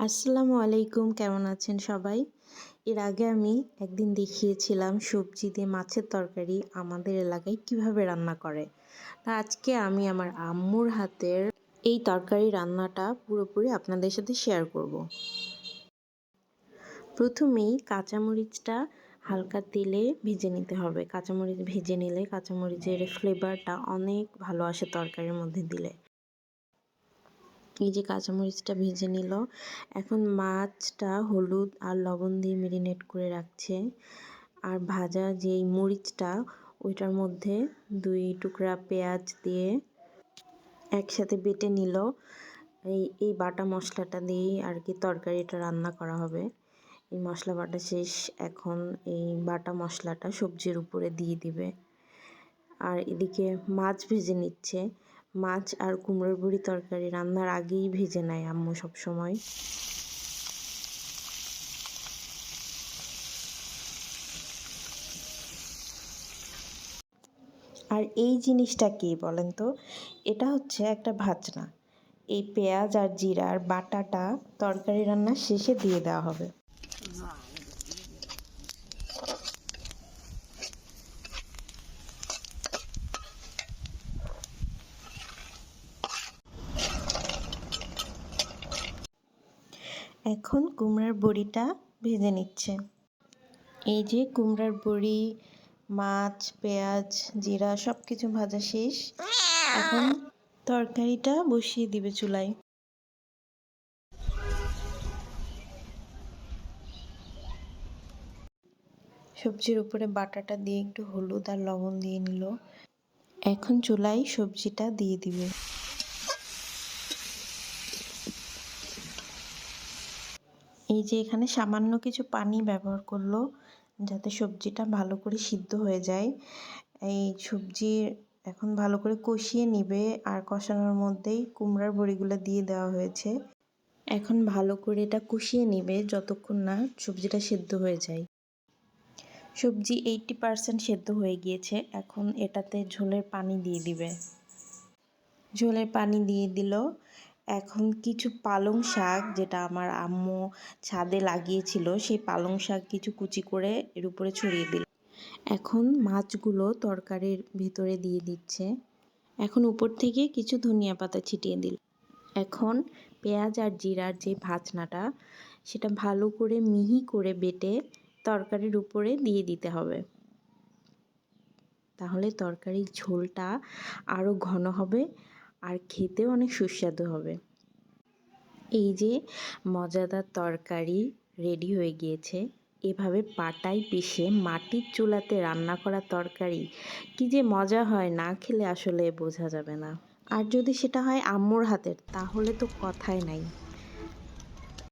আসসালামু আলাইকুম, কেমন আছেন সবাই? এর আগে আমি একদিন দেখিয়েছিলাম সবজি দিয়ে মাছের তরকারি আমাদের এলাকায় কীভাবে রান্না করে। তা আজকে আমি আমার আম্মুর হাতের এই তরকারি রান্নাটা পুরোপুরি আপনাদের সাথে শেয়ার করব। প্রথমেই কাঁচামরিচটা হালকা তেলে ভেজে নিতে হবে। কাঁচামরিচ ভেজে নিলে কাঁচামরিচের ফ্লেভারটা অনেক ভালো আসে তরকারির মধ্যে দিলে। এই যে কাঁচামরিচটা ভেজে নিল। এখন মাছটা হলুদ আর লবণ দিয়ে মেরিনেট করে রাখছে। আর ভাজা যেই মরিচটা, ওইটার মধ্যে দুই টুকরা পেঁয়াজ দিয়ে একসাথে বেটে নিল। এই এই বাটা মশলাটা দিয়েই আর কি তরকারিটা রান্না করা হবে। এই মশলা বাটা শেষ। এখন এই বাটা মশলাটা সবজির উপরে দিয়ে দিবে। আর এদিকে মাছ ভেজে নিচ্ছে। মাছ আর কুমড়োর বড়ি তরকারি রান্নার আগেই ভেজে নেয় আম্মু সব সময় আর এই জিনিসটা কি বলেন তো? এটা হচ্ছে একটা ভাজনা। এই পেঁয়াজ আর জিরার বাটাটা তরকারি রান্নার শেষে দিয়ে দেওয়া হবে। এখন কুমড়ার বড়িটা ভেজে নিচ্ছে। এই যে কুমড়ার বড়ি, মাছ, পেঁয়াজ, জিরা সব কিছু ভাজা শেষ। এখন তরকারিটা বসিয়ে দিবে চুলায়। সবজির উপরে বাটাটা দিয়ে একটু হলুদ আর লবণ দিয়ে নিল। এখন চুলায় সবজিটা দিয়ে দিবে। এই যে এখানে সামান্য কিছু পানি ব্যবহার করল যাতে সবজিটা ভালো করে সিদ্ধ হয়ে যায়। এই সবজি এখন ভালো করে কষিয়ে নিবে আর কষানোর মধ্যেই কুমড়ার বড়িগুলো দিয়ে দেওয়া হয়েছে। এখন ভালো করে এটা কষিয়ে নিবে যতক্ষণ না সবজিটা সেদ্ধ হয়ে যায়। সবজি এইটটি পারসেন্ট সেদ্ধ হয়ে গিয়েছে, এখন এটাতে ঝোলের পানি দিয়ে দিবে। ঝোলের পানি দিয়ে দিল এখন কিছু পালং শাক যেটা আমার আম্মু ছাদে লাগিয়েছিল, সেই পালং শাক কিছু কুচি করে এর উপরে ছড়িয়ে দিল। এখন মাছগুলো তরকারির ভিতরে দিয়ে দিচ্ছে। এখন উপর থেকে কিছু ধনিয়া পাতা ছিটিয়ে দিল। এখন পেঁয়াজ আর জিরার যে ভাজনাটা, সেটা ভালো করে মিহি করে বেটে তরকারির উপরে দিয়ে দিতে হবে। তাহলে তরকারির ঝোলটা আরও ঘন হবে আর খেতে অনেক সুস্বাদু হবে। এই যে মজাদার তরকারি রেডি হয়ে গিয়েছে, এভাবে পাটায় পিষে মাটির চুলাতে রান্না করা তরকারি, কি যে মজা হয় না খেলে আসলে বোঝা যাবে না। আর যদি সেটা হয় আম্মুর হাতের, তাহলে তো কথাই নাই।